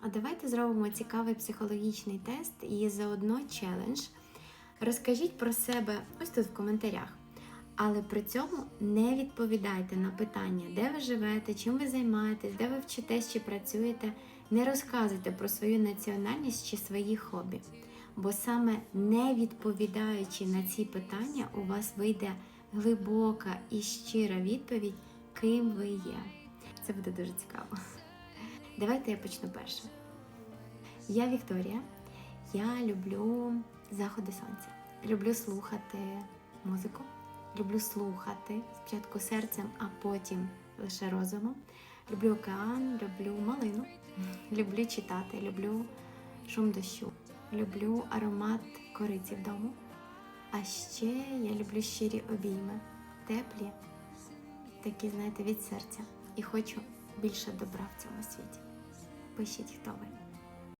А давайте зробимо цікавий психологічний тест і заодно челендж. Розкажіть про себе ось тут в коментарях. Але при цьому не відповідайте на питання, де ви живете, чим ви займаєтесь, де ви вчитесь чи працюєте. Не розказуйте про свою національність чи свої хобі. Бо саме не відповідаючи на ці питання, у вас вийде глибока і щира відповідь, ким ви є. Це буде дуже цікаво. Давайте я почну перше. Я Вікторія. Я люблю заходи сонця. Люблю слухати музику. Люблю слухати спочатку серцем, а потім лише розумом. Люблю океан, люблю малину, люблю читати, люблю шум дощу, люблю аромат кориці вдома. А ще я люблю щирі обійми, теплі, такі, знаєте, від серця. І хочу більше добра в цьому світі. 我写就到位